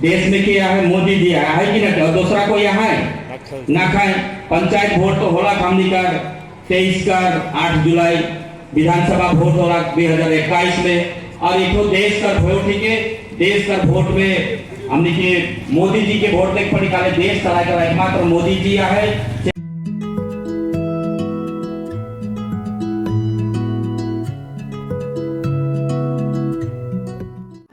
देश में किया है मोदी जी है है कि ना दूसरा कोई यहाँ है? ना खाए। पंचायत वोट तो होला हमनी कर तेईस कर आठ जुलाई विधानसभा वोट होला दो हज़ार इक्कीस में। और एक देश कर वोट ठीक है देश कर वोट में हमने के मोदी जी के वोट देख पड़ी काले देश चलाए कर एकमात्र मोदी जी है।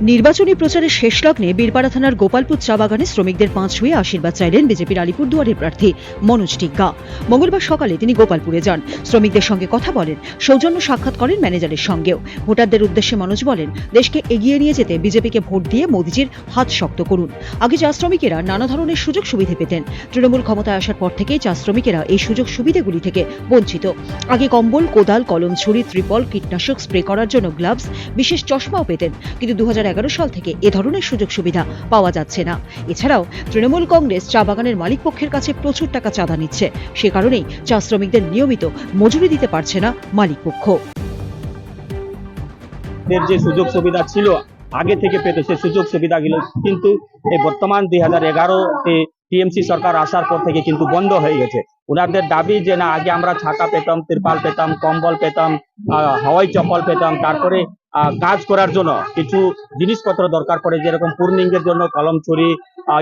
নির্বাচনী প্রচারের শেষ লগ্নে বীরপাড়া থানার গোপালপুর চা বাগানে শ্রমিকদের পাঁচ ছুঁয়ে আশীর্বাদ চাইলেন বিজেপির আলিপুরদুয়ারের প্রার্থী মনোজ টিগ্গা। মঙ্গলবার সকালে তিনি গোপালপুরে যান। শ্রমিকদের সঙ্গে কথা বলেন, সৌজন্য সাক্ষাৎ করেন ম্যানেজারের সঙ্গেও। ভোটারদের উদ্দেশ্যে মনোজ বলেন, দেশকে এগিয়ে নিয়ে যেতে বিজেপিকে ভোট দিয়ে মোদিজির হাত শক্ত করুন। আগে চা শ্রমিকেরা নানা ধরনের সুযোগ সুবিধে পেতেন। তৃণমূল ক্ষমতায় আসার পর থেকেই চা শ্রমিকেরা এই সুযোগ সুবিধাগুলি থেকে বঞ্চিত। আগে কম্বল, কোদাল, কলম, ছুরি, ত্রিপল, কীটনাশক স্প্রে করার জন্য গ্লাভস, বিশেষ চশমাও পেতেন। কিন্তু দু হাজার সাল থেকে এ ধরনের সুযোগ সুবিধা পাওয়া যাচ্ছে না। এছাড়াও তৃণমূল কংগ্রেস চা বাগানের মালিক পক্ষের কাছে প্রচুর টাকা চাঁদা নিচ্ছে। সে কারণেই চা শ্রমিকদের নিয়মিত মজুরি দিতে পারছে না মালিক পক্ষ। যে সুযোগ সুবিধা ছিল, আগে থেকে পেতে সে সুযোগ সুবিধাগুলো কিন্তু এই বর্তমান দুই হাজার এগারোতে টিএমসি সরকার আসার পর থেকে কিন্তু বন্ধ হয়ে গেছে। ওনাদের দাবি যে, না, আগে আমরা ছাতা পেতাম, তিরপাল পেতাম, কম্বল পেতাম হাওয়াই চপ্পল পেতাম, তারপরে কাজ করার জন্য কিছু জিনিসপত্র দরকার পড়ে, যেরকম পূর্ণিঙ্গের জন্য কলম ছুরি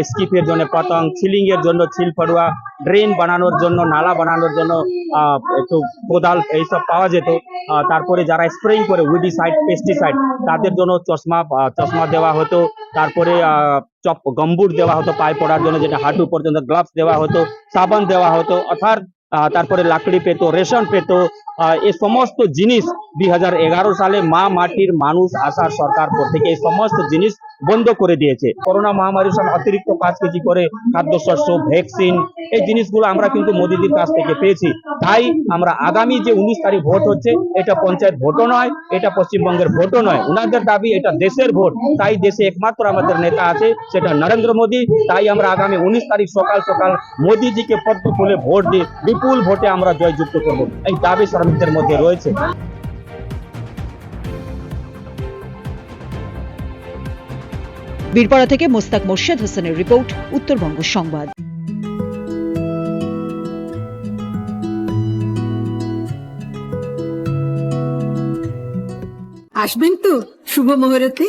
স্কিপের জন্য পতং ছিলিং এর জন্য ছিল ফড়ুয়া ড্রেন বানানোর জন্য, নালা বানানোর জন্য একটু কোদাল এইসব পাওয়া যেত। তারপরে যারা স্প্রেইং করে উইডিসাইড পেস্টিসাইড, তাদের জন্য চশমা চশমা দেওয়া হতো। তারপরে চপ গম্বুট দেওয়া হতো, পায়ে পড়ার জন্য, যেটা হাঁটু পর্যন্ত, গ্লাভস দেওয়া হতো, সাবান দেওয়া হতো, অর্থাৎ তারপরে লাকড়ি পেত, রেশন পেত এই সমস্ত জিনিস দুই হাজার এগারো সালে মা মাটির মানুষ আসার সরকার থেকে এই সমস্ত জিনিস বন্ধ করে দিয়েছে। করোনা মহামারীর সময় অতিরিক্ত পাঁচ কেজি করে খাদ্যশস্য, ভ্যাকসিন, এই জিনিসগুলো আমরা কিন্তু মোদিজির কাছ থেকে পেয়েছি। তাই আমরা আগামী যে উনিশ তারিখ ভোট হচ্ছে, এটা পঞ্চায়েত ভোটও নয়, এটা পশ্চিমবঙ্গের ভোটও নয়। ওনাদের দাবি, এটা দেশের ভোট। তাই দেশে একমাত্র আমাদের নেতা আছে, সেটা নরেন্দ্র মোদী। তাই আমরা আগামী উনিশ তারিখ সকাল সকাল মোদিজিকে পদ্ম ফুলে ভোট দিয়ে বিপুল ভোটে আমরা জয়যুক্ত করব। এই দাবি শ্রমিকদের মধ্যে রয়েছে। বীরপাড়া থেকে মোস্তাক মোর্শেদ হোসেনের রিপোর্ট উত্তরবঙ্গ সংবাদ। আসবেন তো শুভ মুহূর্তে?